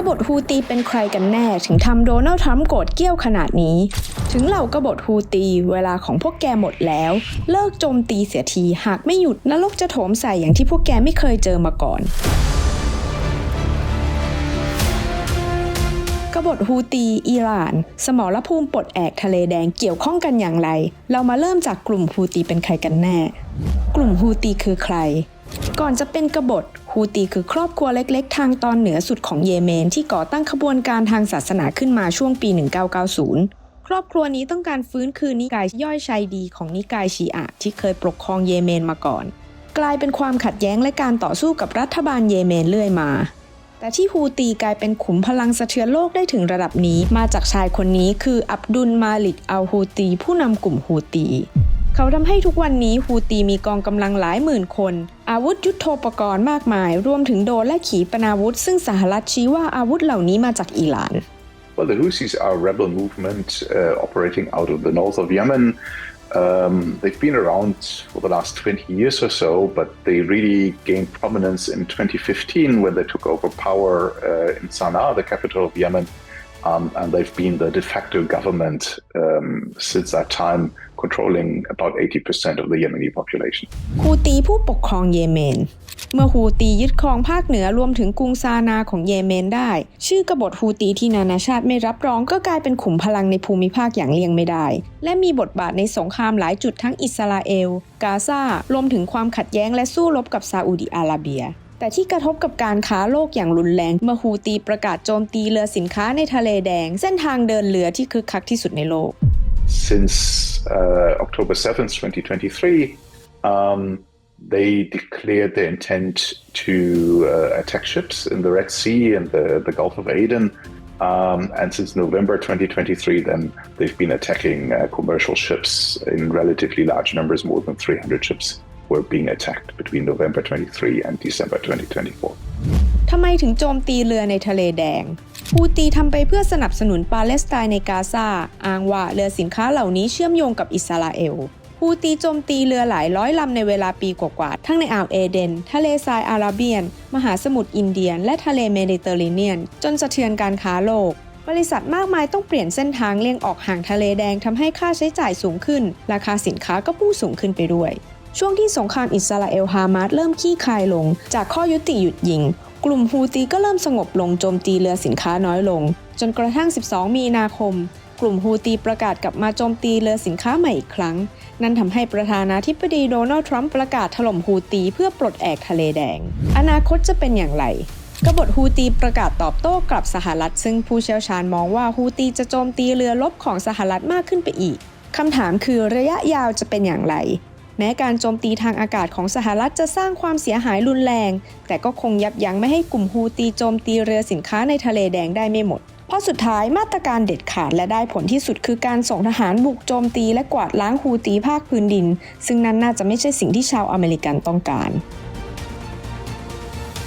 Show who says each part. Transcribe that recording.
Speaker 1: กบฏฮูตีเป็นใครกันแน่ถึงทำโดนัลด์ทรัมป์โกรธเกี้ยวขนาดนี้ ถึงเหล่ากบฏฮูตีเวลาของพวกแกหมดแล้ว เลิกโจมตีเสียทีหากไม่หยุดนรกจะโถมใส่อย่างที่พวกแกไม่เคยเจอมาก่อนกบฏฮูตีอิหร่าน สมรภูมิปลดแอกทะเลแดงเกี่ยวข้องกันอย่างไร เรามาเริ่มจากกลุ่มฮูตีเป็นใครกันแน่ กลุ่มฮูตีคือใคร ก่อนจะเป็นกบฏฮูตีคือครอบครัวเล็กๆ ทางตอนเหนือสุดของเยเมน ที่ก่อตั้งขบวนการทางศาสนาขึ้นมาช่วงปี 1990 ครอบครัวนี้ต้องการฟื้นคืนนิกายย่อยชายดีของนิกายชีอะที่เคยปกครองเยเมนมาก่อน กลายเป็นความขัดแย้งและการต่อสู้กับรัฐบาลเยเมนเรื่อยมา แต่ที่ฮูตีกลายเป็นขุมพลังสะเทือนโลกได้ถึงระดับนี้มาจากชายคนนี้คืออับดุลมาลิกอัลฮูตีผู้นำกลุ่มฮูตี เขาทำให้ทุกวันนี้ฮูตีมีกองกำลังหลายหมื่นคน อาวุธยุโทโธปกรณ์มากมาย รวมถึงโดนและขีปนาวุธ ซึ่งสหรัฐชี้ว่าอาวุธเหล่านี้มาจากอิหร่าน
Speaker 2: Well, the Houthis are a rebel movement uh, operating out of the north of Yemen. Um, they've been around for the last 20 years or so, but they really gained prominence in 2015 when they took over power uh, in Sana'a, the capital of Yemen. Um, and they've been the de facto government um, since that time, controlling about 80% of the Yemeni population.
Speaker 1: ฮูตีผู้ปกครองเยเมน เมื่อฮูตียึดครองภาคเหนือรวมถึงกรุงซานาของเยเมนได้ ชื่อกบฏฮูตีที่นานาชาติไม่รับรองก็กลายเป็นขุมพลังในภูมิภาคอย่างเลี่ยงไม่ได้ และมีบทบาทในสงครามหลายจุดทั้งอิสราเอล กาซารวมถึงความขัดแย้งและสู้รบกับซาอุดิอาระเบีย แต่ที่กระทบกับการค้าโลกอย่างรุนแรงเมื่อฮูตีประกาศโจมตีเรือสินค้าในทะเลแดง เส้นทางเดินเรือที่คึกคักที่สุดในโลก
Speaker 2: Since uh, October 7th, 2023, um, they declared their intent to uh, attack ships in the Red Sea and the, the Gulf of Aden. Um, and since November 2023, then they've been attacking uh, commercial ships in relatively large numbers. More than 300 ships were being attacked between November 23 and December 2024.
Speaker 1: ทำไมถึงโจมตีเรือในทะเลแดงฮูตีทำไปเพื่อสนับสนุนปาเลสไตน์ในกาซา อ้างว่าเรือสินค้าเหล่านี้เชื่อมโยงกับอิสราเอลฮูตีโจมตีเรือหลายร้อยลำในเวลาปีกว่าๆ ทั้งในอ่าวเอเดน ทะเลทรายอาราเบียน มหาสมุทรอินเดียน และทะเลเมดิเตอร์เรเนียน จนสะเทือนการค้าโลก บริษัทมากมายต้องเปลี่ยนเส้นทางเลี่ยงออกห่างทะเลแดงทำให้ค่าใช้จ่ายสูงขึ้น ราคาสินค้าก็พุ่งสูงขึ้นไปด้วย ช่วงที่สงครามอิสราเอลฮามาสเริ่มขี้คายลง จากข้อยุติหยุดยิง กลุ่มฮูตีก็เริ่มสงบลงโจมตีเรือสินค้าน้อยลง จนกระทั่ง 12 มีนาคม กลุ่มฮูตีประกาศกลับมาโจมตีเรือสินค้าใหม่อีกครั้ง นั่นทำให้ประธานาธิบดีโดนัลด์ทรัมป์ประกาศถล่มฮูตีเพื่อปลดแอกทะเลแดง อนาคตจะเป็นอย่างไรกบฏฮูตีประกาศตอบโต้กลับสหรัฐ ซึ่งผู้เชี่ยวชาญมองว่าฮูตีจะโจมตีเรือรบของสหรัฐมากขึ้นไปอีกคำถามคือระยะยาวจะเป็นอย่างไร แม้การโจมตีทางอากาศของสหรัฐจะสร้างความเสียหายรุนแรง แต่ก็คงยับยั้งไม่ให้กลุ่มฮูตีโจมตีเรือสินค้าในทะเลแดงได้ไม่หมดเพราะสุดท้ายมาตรการเด็ดขาดและได้ผลที่สุดคือการส่งทหารบุกโจมตีและกวาดล้างฮูตีภาคพื้นดิน ซึ่งนั้นน่าจะไม่ใช่สิ่งที่ชาวอเมริกันต้องการ